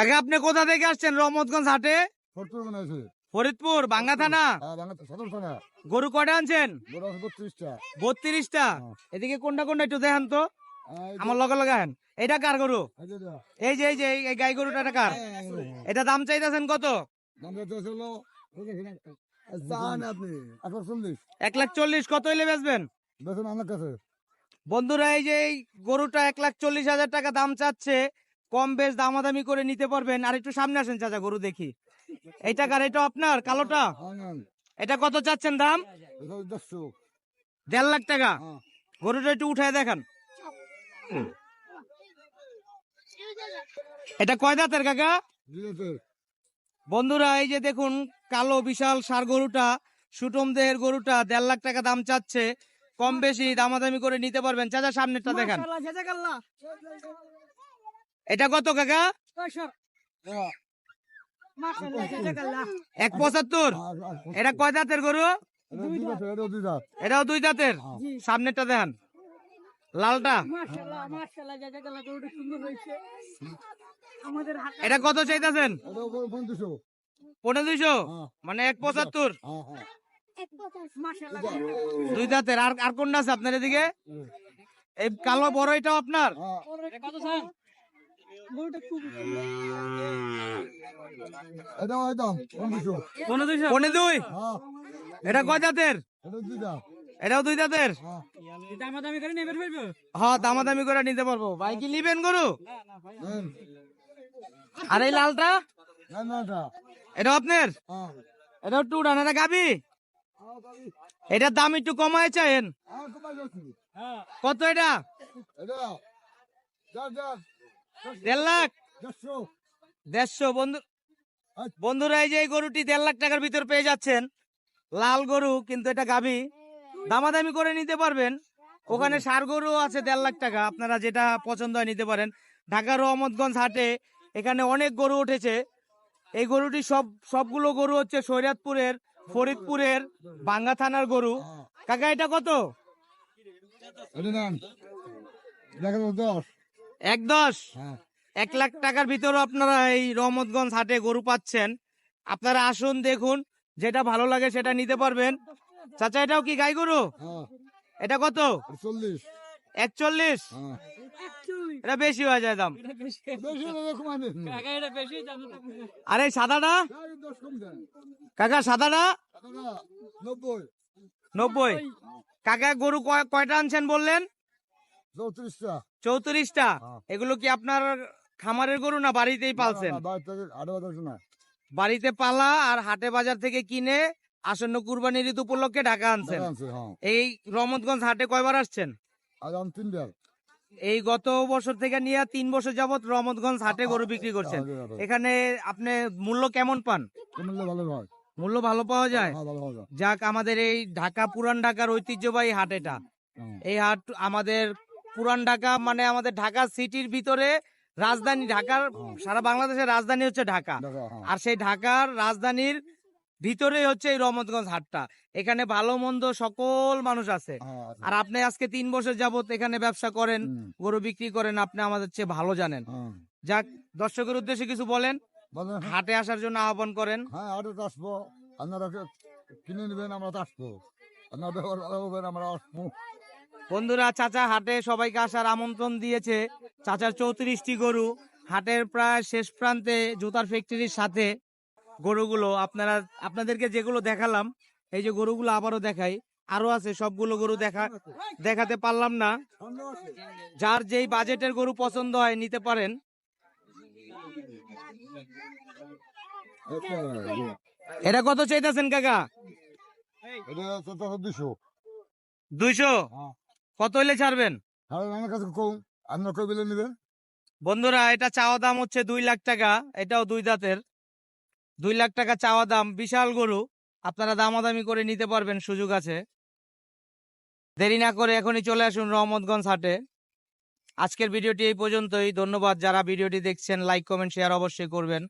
কাকা আপনি কোথা থেকে আসছেন? রহমতগঞ্জ হাটে? ফরিদপুর বাঙ্গা থানা? হ্যাঁ থানা গরু কটা আনছেন? বত্রিশটা। হ্যাঁ। এদিকে কোনটা কোনটা একটু দেখান তো। আমার লগে লাগান এটা কার গরু? এই যে এই যে এই গাই গরুটা এটা কার? এটা দাম চাইতেছেন কত? এক লাখ চল্লিশ কত হইলে বেচবেন? বন্ধুরা এই যে এই গরুটা এক লাখ চল্লিশ হাজার টাকা দাম চাচ্ছে। কম বেশ দামাদামি করে নিতে পারবেন। আর একটু সামনে আসেন চাচা, গরু দেখি। এইটা কার এটা আপনার, কালোটা? এটা কত চাচ্ছেন দাম? দেড় লাখ টাকা। গরুটা একটু উঠায় দেখান। এটা কয় দাঁতের, কাকা? বন্ধুরা, এই যে দেখুন, কালো, বিশাল সার গরুটা, সুটম দেহের গরুটা, দেড় লাখ টাকা দাম চাচ্ছে। কম বেশি দামাদামি করে নিতে পারবেন। চাচা, সামনেরটা দেখান। এটা কত কাকা? এক পঁচাত্তর? এটা কয় দাঁতের গরু? এটাও দুই দাঁত। দাঁতের? সামনেরটা দেখান। লালটা? এটা কত চাইতেছেন। পনেরো দুইশো? হ্যাঁ, মানে এক পঁচাত্তর? হ্যাঁ, হ্যাঁ। দুই দাঁতের? আর আর কোনটা আছে আপনার এদিকে? এই কালো বড় এটাও আপনার হ্যাঁ। এটাও একদম পঁয়ত্রিশশো। পনে দুই? হ্যাঁ, এটা কয় দাঁতের এটাও দুই দাঁতের হ্যাঁ, হ্যাঁ দামাদামি করে নিতে পারব। ভাই কি নিবেন গরু? আর এই লালটা? এটা। এটা আপনার? হ্যাঁ। এটা একটু উড়ান এটা গাবি? এটার দাম একটু কমায় চাইেন হ্যাঁ? কত এটা। দেড় লাখ? দেড়শো। বন্ধু। বন্ধুরা এই যে এই গরুটি দেড় লাখ টাকার ভিতর পেয়ে যাচ্ছেন লাল গরু কিন্তু এটা গাবি দামাদামি করে নিতে পারবেন। ওখানে সার গরু আছে দেড় লাখ টাকা। আপনারা যেটা পছন্দ হয় নিতে পারেন। ঢাকা রহমতগঞ্জ হাটে এখানে অনেক গরু উঠেছে। এই গরুটি সব সবগুলো গরু হচ্ছে শরীয়তপুরের ফরিদপুরের বাঙ্গা থানার গরু। হ্যাঁ। কাকা এটা কত? দশ। এক দশ। হ্যাঁ। এক লাখ টাকার ভিতরে আপনারা এই রহমতগঞ্জ হাটে গরু পাচ্ছেন। আপনারা আসুন দেখুন যেটা ভালো লাগে সেটা নিতে পারবেন। চাচা এটাও কি গাই গরু? হ্যাঁ, এটা কত? চল্লিশ। একচল্লিশ? হ্যাঁ। এটা বেশি হয়ে যায় দাম। আর এই সাদাটা। কাকা সাদাটা? নব্বই, নব্বই। কাকা গরু কয়- কয়টা আনছেন বললেন? চৌত্রিশটা। চৌত্রিশটা হ্যাঁ। এগুলো কি আপনার খামারের গরু না বাড়িতেই পালছেন। বাড়িতে পালা আর হাটে বাজার থেকে কিনে আসন্ন কুরবানির ঈদ উপলক্ষে ঢাকা আনছেন হ্যাঁ। এই রহমতগঞ্জ হাটে কয়বার আসছেন। এই গত বছর থেকে নিয়ে তিন বছর যাবত রহমতগঞ্জ হাটে গরু বিক্রি করছেন আগে আগে। এখানে আপনি মূল্য কেমন পান হয়। মূল্য ভালো পাওয়া যায় হ্যাঁ, হয়। যাক আমাদের এই ঢাকা পুরান ঢাকার ঐতিহ্যবাহী হাট এটা হ্যাঁ। এই হাট আমাদের পুরান ঢাকা মানে আমাদের ঢাকা সিটির ভিতরে রাজধানী ঢাকার সারা বাংলাদেশের রাজধানী হচ্ছে ঢাকা। হ্যাঁ। আর সেই ঢাকার রাজধানীর ভিতরে হচ্ছে এই রহমতগঞ্জ হাটটা। এখানে ভালো মন্দ সকল মানুষ আছে। হ্যাঁ, আর আপনি আজকে তিন বছর যাবত এখানে ব্যবসা করেন গরু বিক্রি করেন আপনি আমাদের চেয়ে ভালো জানেন। হ্যাঁ। যাক দর্শকের উদ্দেশ্যে কিছু বলেন। হাটে আসার জন্য আহ্বান করেন। হ্যাঁ আসব। আপনারা কিনে নেবেন আমরা আসব। আপনার ব্যবহার আমরা আসব। বন্ধুরা চাচা হাটে সবাইকে আসার আমন্ত্রণ দিয়েছে। চাচার চৌত্রিশটি গরু হাটের প্রায় শেষ প্রান্তে জুতার ফ্যাক্টরির সাথে গরুগুলো। আপনারা আপনাদেরকে যেগুলো দেখালাম এই যে গরুগুলো আবারও দেখাই। আরও আছে সবগুলো গরু দেখা দেখাতে পারলাম না। যার যেই বাজেটের গরু পছন্দ হয় নিতে পারেন। এটা কত চাইতেছেন কাকা? দুইশো? হ্যাঁ। কত হইলে ছাড়বেন? আমার কাছে কম। আপনার কই বিলে নেবেন? বন্ধুরা এটা চাওয়া দাম হচ্ছে দুই লাখ টাকা। এটাও দুই দাঁতের। দুই লাখ টাকা চাওয়া দাম। বিশাল গরু। আপনারা দামাদামি করে নিতে পারবেন সুযোগ আছে। দেরি না করে এখনই চলে আসুন রহমতগঞ্জ হাটে। আজকের ভিডিওটি এই পর্যন্তই। ধন্যবাদ। যারা ভিডিওটি দেখছেন লাইক কমেন্ট শেয়ার অবশ্যই করবেন।